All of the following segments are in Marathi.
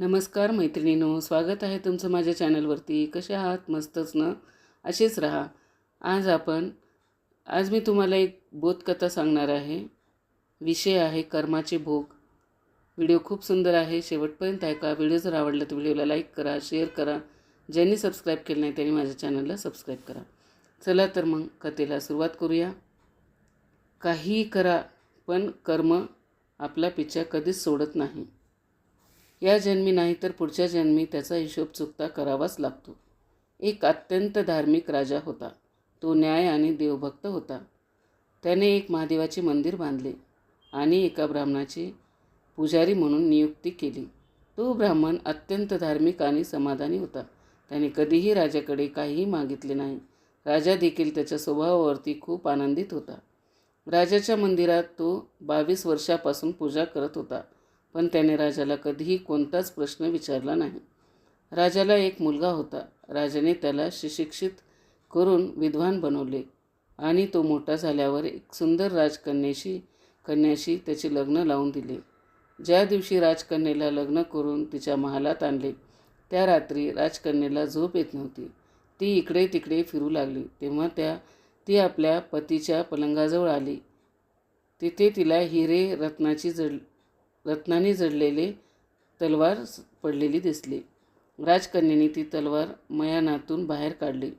नमस्कार मैत्रिणीनो स्वागत आहे तुमचं माझ्या चॅनलवरती. कसे आहात? मस्तच ना? असेच राहा. आज आपण आज मी तुम्हाला एक बोधकथा सांगणार आहे. विषय आहे कर्माचे भोग. व्हिडिओ खूप सुंदर आहे. शेवटपर्यंत ऐका. व्हिडिओ जर आवडला तर व्हिडिओला लाईक करा शेअर करा. ज्यांनी सबस्क्राईब केलं नाही त्यांनी माझ्या चॅनलला सबस्क्राईब करा. चला तर मग कथेला सुरुवात करूया. काहीही करा पण कर्म आपला पिच्छा कधीच सोडत नाही. या जन्मी नाही तर पुढच्या जन्मी त्याचा हिशोब चुकता करावाच लागतो. एक अत्यंत धार्मिक राजा होता. तो न्याय आणि देवभक्त होता. त्याने एक महादेवाचे मंदिर बांधले आणि एका ब्राह्मणाची पुजारी म्हणून नियुक्ती केली. तो ब्राह्मण अत्यंत धार्मिक आणि समाधानी होता. त्याने कधीही राजाकडे काहीही मागितले नाही. राजा देखील त्याच्या स्वभावावरती खूप आनंदित होता. राजाच्या मंदिरात तो बावीस वर्षापासून पूजा करत होता. पण त्याने राजाला कधीही कोणताच प्रश्न विचारला नाही. राजाला एक मुलगा होता. राजाने त्याला सुशिक्षित करून विद्वान बनवले आणि तो मोठा झाल्यावर एक सुंदर राजकन्याशी कन्याशी त्याचे लग्न लावून दिले. ज्या दिवशी राजकन्येला लग्न करून तिच्या महालात आणले त्या रात्री राजकन्येला झोप येत नव्हती. ती इकडे तिकडे फिरू लागली. तेव्हा त्या ती आपल्या पतीच्या पलंगाजवळ आली. तिथे तिला हिरे रत्नाची जड रत्नाने जडलेले तलवार पडलेली दिसली. राजकन्येने ती तलवार मयानातून बाहेर काढली.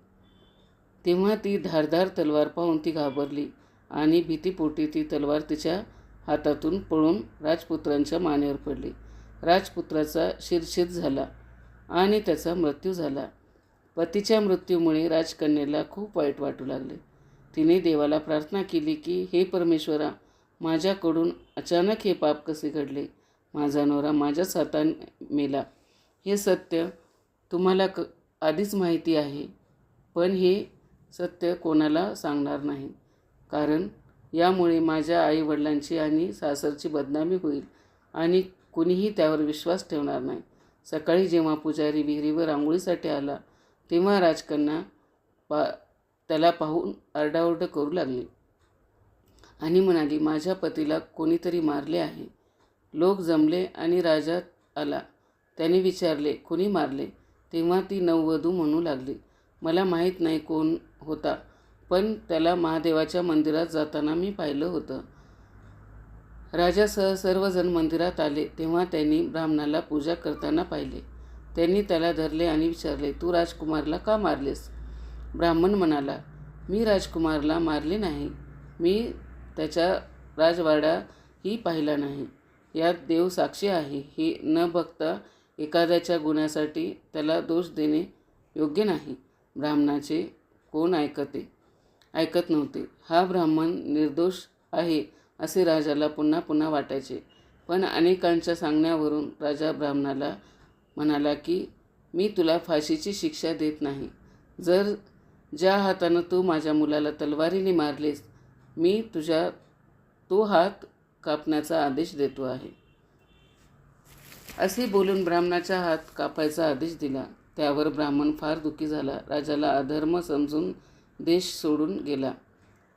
तेव्हा ती धारधार तलवार पाहून ती घाबरली आणि भीतीपोटी ती तलवार तिच्या हातातून पळून राजपुत्रांच्या मानेवर पडली. राजपुत्राचा शिरशीर झाला आणि त्याचा मृत्यू झाला. पतीच्या मृत्यूमुळे राजकन्येला खूप वाईट वाटू लागले. तिने देवाला प्रार्थना केली की हे परमेश्वरा माझ्याकडून अचानक हे पाप कसे घडले? माझा नवरा माझ्याच हाताने मेला. हे सत्य तुम्हाला क आधीच माहिती आहे. पण हे सत्य कोणाला सांगणार नाही. कारण यामुळे माझ्या आईवडिलांची आणि सासरची बदनामी होईल आणि कुणीही त्यावर विश्वास ठेवणार नाही. सकाळी जेव्हा पुजारी विहिरीवर आंघोळीसाठी आला तेव्हा राजकन्या पा त्याला पाहून आरडाओरड करू लागली. आणि म्हणाली माझ्या पतीला कोणीतरी मारले आहे. लोक जमले आणि राजा आला. त्याने विचारले कोणी मारले? तेव्हा ती नववधू म्हणू लागली मला माहीत नाही कोण होता पण त्याला महादेवाच्या मंदिरात जाताना मी पाहिलं होतं. राजासह सर्वजण मंदिरात आले तेव्हा त्यांनी ब्राह्मणाला पूजा करताना पाहिले. त्यांनी त्याला धरले आणि विचारले तू राजकुमारला का मारलेस? ब्राह्मण म्हणाला मी राजकुमारला मारले नाही. मी त्याच्या राजवाडाही पाहिला नाही. यात देव साक्षी आहे. हे न बघता एखाद्याच्या गुन्ह्यासाठी त्याला दोष देणे योग्य नाही. ब्राह्मणाचे कोण ऐकते? ऐकत नव्हते. हा ब्राह्मण निर्दोष आहे असे राजाला पुन्हा पुन्हा वाटायचे. पण अनेकांच्या सांगण्यावरून राजा ब्राह्मणाला म्हणाला की मी तुला फाशीची शिक्षा देत नाही. जर ज्या हातानं तू माझ्या मुलाला तलवारीने मारलेस मी तुझ्या तो हात कापण्याचा आदेश देतो आहे. असे बोलून ब्राह्मणाचा हात कापायचा आदेश दिला. त्यावर ब्राह्मण फार दुःखी झाला. राजाला अधर्म समजून देश सोडून गेला.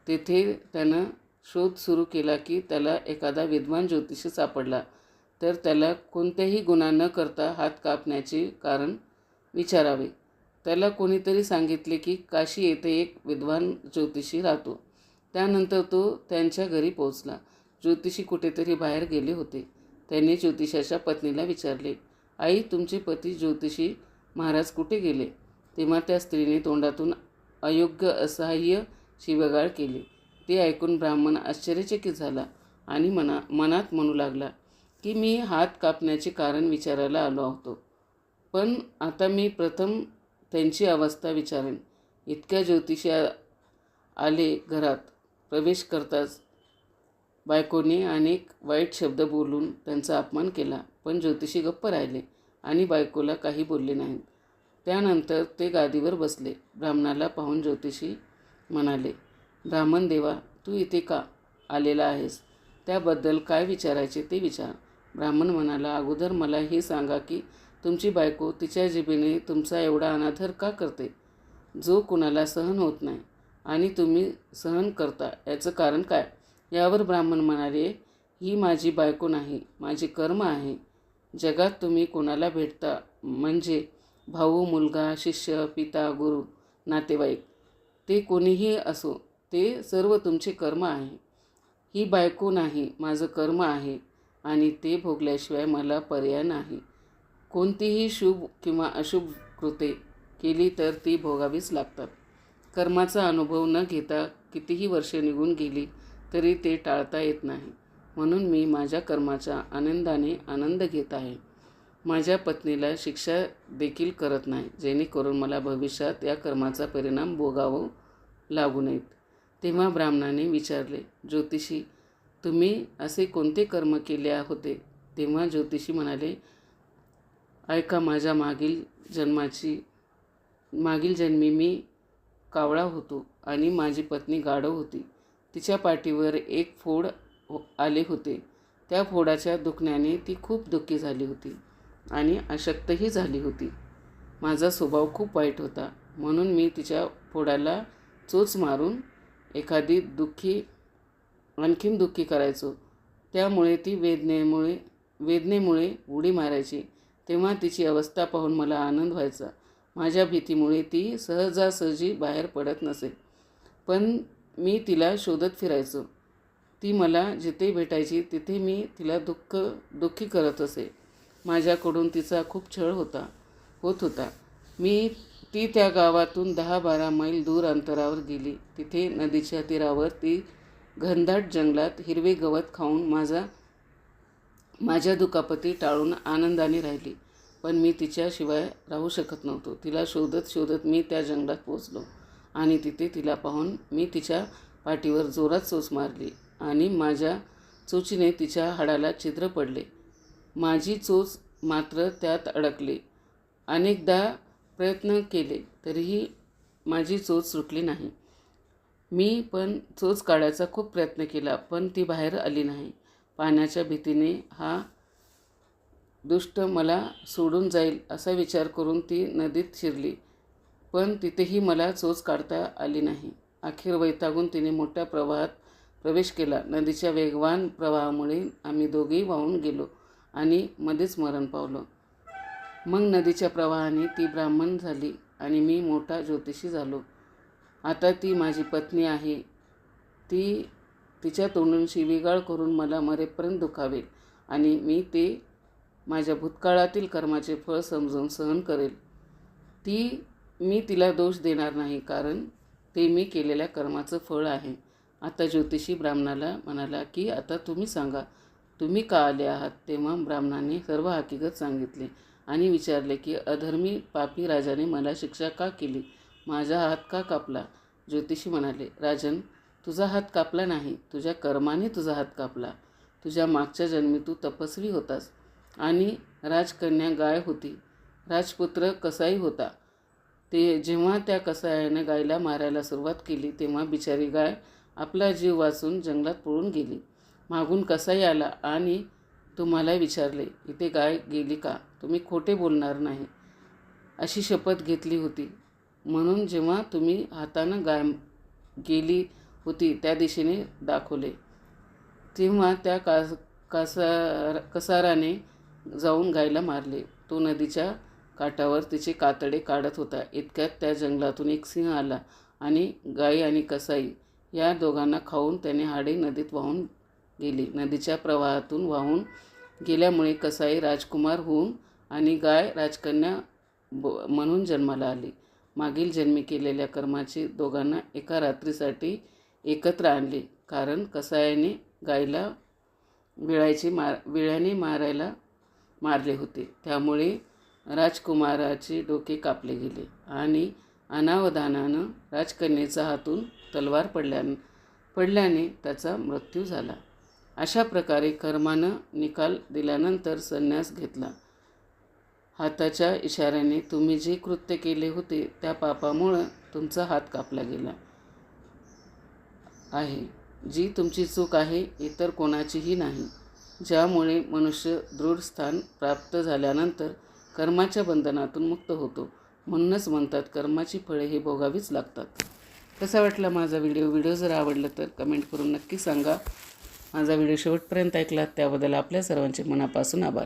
तेथे त्यानं शोध सुरू केला की त्याला एखादा विद्वान ज्योतिषी सापडला. तर त्याला कोणत्याही गुन्हा न करता हात कापण्याचे कारण विचारावे. त्याला कोणीतरी सांगितले की काशी येथे एक विद्वान ज्योतिषी राहतो. त्यानंतर तो त्यांच्या घरी पोहोचला. ज्योतिषी कुठेतरी बाहेर गेले होते. त्यांनी ज्योतिषाच्या पत्नीला विचारले आई तुमचे पती ज्योतिषी महाराज कुठे गेले? तेव्हा त्या स्त्रीने तोंडातून अयोग्य असहाय्य शिवगाळ केली. ते ऐकून ब्राह्मण आश्चर्यचकित झाला आणि मना मनात म्हणू लागला की मी हात कापण्याचे कारण विचारायला आलो होतो. पण आता मी प्रथम त्यांची अवस्था विचारेन. इतक्या ज्योतिषी आले घरात. प्रवेश करताच बायकोने अनेक वाईट शब्द बोलून त्यांचा अपमान केला पण ज्योतिषी गप्प राहिले आणि बायकोला काही बोलले नाहीत. त्यानंतर ते गादीवर बसले. ब्राह्मणाला पाहून ज्योतिषी म्हणाले ब्राह्मण देवा तू इथे का आलेला आहेस? त्याबद्दल काय विचारायचे ते विचार. ब्राह्मण म्हणाला अगोदर मला हे सांगा की तुमची बायको तिच्या जिबेने तुमचा एवढा अनादर का करते? जो कुणाला सहन होत नाही. आणि तुम्ही सहन करता. याचं कारण काय? यावर ब्राह्मण म्हणाले ही माझी बायको नाही माझे कर्म आहे. जगात तुम्ही कोणाला भेटता? म्हणजे भाऊ मुलगा शिष्य पिता गुरु नातेवाईक ते कोणीही असो ते सर्व तुमचे कर्म आहे. ही बायको नाही माझं कर्म आहे आणि ते भोगल्याशिवाय मला पर्याय नाही. कोणतीही शुभ किंवा अशुभ कृते केली तर ती भोगावीच लागतात. कर्माचा अनुभव न घेता कितीही वर्षे निघून गेली तरी ते टाळता येत नाही. म्हणून मी माझ्या कर्माच्या आनंदाने आनंद घेत आहे. माझ्या पत्नीला शिक्षा देखील करत नाही जेणेकरून मला भविष्यात या कर्माचा परिणाम भोगावं लागू नयेत. तेव्हा ब्राह्मणाने विचारले ज्योतिषी तुम्ही असे कोणते कर्म केले होते? तेव्हा ज्योतिषी म्हणाले ऐका माझ्या मागील जन्माची मागील जन्मी मी कावळा होतो आणि माझी पत्नी गाढव होती. तिच्या पाठीवर एक फोड हो, आले होते. त्या फोडाच्या दुखण्याने ती खूप दुःखी झाली होती आणि अशक्तही झाली होती. माझा स्वभाव खूप वाईट होता. म्हणून मी तिच्या फोडाला चोच मारून एखादी दुःखी आणखीन दुःखी करायचो. त्यामुळे ती वेदनेमुळे वेदनेमुळे उडी मारायची. तेव्हा तिची अवस्था पाहून मला आनंद व्हायचा. माझ्या भीतीमुळे ती सहजासहजी बाहेर पडत नसे. पण मी तिला शोधत फिरायचो. ती मला जिथे भेटायची तिथे मी तिला दुःख दुःखी करत असे. माझ्याकडून तिचा खूप छळ होता होत होता. मी ती त्या गावातून दहा बारा मैल दूर अंतरावर गेली. तिथे नदीच्या तीरावर ती घनदाट जंगलात हिरवे गवत खाऊन माझा माझ्या दुखापती टाळून आनंदाने राहिली. पण मी तिच्याशिवाय राहू शकत नव्हतो. तिला शोधत शोधत मी त्या जंगलात पोचलो आणि तिथे तिला पाहून मी तिच्या पाठीवर जोरात चोच मारली आणि माझ्या चोचीने तिच्या हाडाला छिद्र पडले. माझी चोच मात्र त्यात अडकली. अनेकदा प्रयत्न केले तरीही माझी चोच सुटली नाही. मी पण चोच काढायचा खूप प्रयत्न केला पण ती बाहेर आली नाही. पाण्याच्या भीतीने हा दुष्ट मला सोडून जाईल असा विचार करून ती नदीत शिरली. पण तिथेही मला चोच काढता आली नाही. अखेर वैतागून तिने मोठ्या प्रवाहात प्रवेश केला. नदीच्या वेगवान प्रवाहामुळे आम्ही दोघेही वाहून गेलो आणि मध्येच मरण पावलो. मग नदीच्या प्रवाहाने ती ब्राह्मण झाली आणि मी मोठा ज्योतिषी झालो. आता ती माझी पत्नी आहे. ती तिच्या तोंडून शिवीगाळ करून मला मरेपर्यंत दुखावेल आणि मी ते माझ्या भूतकाळातील कर्माचे फळ समजून सहन करेल. ती मी तिला दोष देणार नाही कारण ते मी केलेल्या कर्माचं फळ आहे. आता ज्योतिषी ब्राह्मणाला म्हणाला की आता तुम्ही सांगा तुम्ही का आले आहात? तेव्हा ब्राह्मणाने सर्व हकीकत सांगितले आणि विचारले की अधर्मी पापी राजाने मला शिक्षा का केली? माझा हात का कापला? ज्योतिषी म्हणाले राजन तुझा हात कापला नाही. तुझ्या कर्माने तुझा हात कापला. तुझ्या मागच्या जन्मी तू तपस्वी होतास. आणि राजकन्या गाय होती. राजपुत्र कसाई होता. ते जेव्हा त्या कसायाने गायला मारायला सुरुवात केली तेव्हा बिचारी गाय आपला जीव वाचून जंगलात पळून गेली. मागून कसाई आला आणि तुम्हाला विचारले इथे गाय गेली का? तुम्ही खोटे बोलणार नाही. अशी शपथ घेतली होती. म्हणून जेव्हा तुम्ही हातानं गाय गेली होती त्या दिशेने दाखवले. तेव्हा त्या कास कासा कसाराने जाऊन गायला मारले. तो नदीच्या काठावर तिचे कातडे काढत होता. इतक्यात त्या जंगलातून एक सिंह आला आणि गाई आणि कसाई या दोघांना खाऊन त्याने हाडे नदीत वाहून गेली. नदीच्या प्रवाहातून वाहून गेल्यामुळे कसाई राजकुमार होऊन आणि गाय राजकन्या ब म्हणून जन्माला आली. मागील जन्मी केलेल्या कर्माची दोघांना एका रात्रीसाठी एकत्र आणले. कारण कसायाने गायला विळायची मार विळ्याने मारायला मारले होते. त्यामुळे राजकुमाराचे डोके कापले गेले आणि अनावधानानं राजकन्येचा हातून तलवार पडल्या पडल्याने त्याचा मृत्यू झाला. अशा प्रकारे कर्मानं निकाल दिल्यानंतर संन्यास घेतला. हाताच्या इशाऱ्याने तुम्ही जे कृत्य केले होते त्या पापामुळं तुमचा हात कापला गेला आहे. जी तुमची चूक आहे इतर कोणाचीही नाही. ज्यामुळे मनुष्य दृढ स्थान प्राप्त झाल्यानंतर कर्माच्या बंधनातून मुक्त होतो. म्हणूनच म्हणतात कर्माची फळे हे भोगावीच लागतात. कसा वाटला माझा व्हिडिओ? व्हिडिओ जर आवडला तर कमेंट करून नक्की सांगा. माझा व्हिडिओ शेवटपर्यंत ऐकलात त्याबद्दल आपल्या सर्वांचे मनापासून आभार.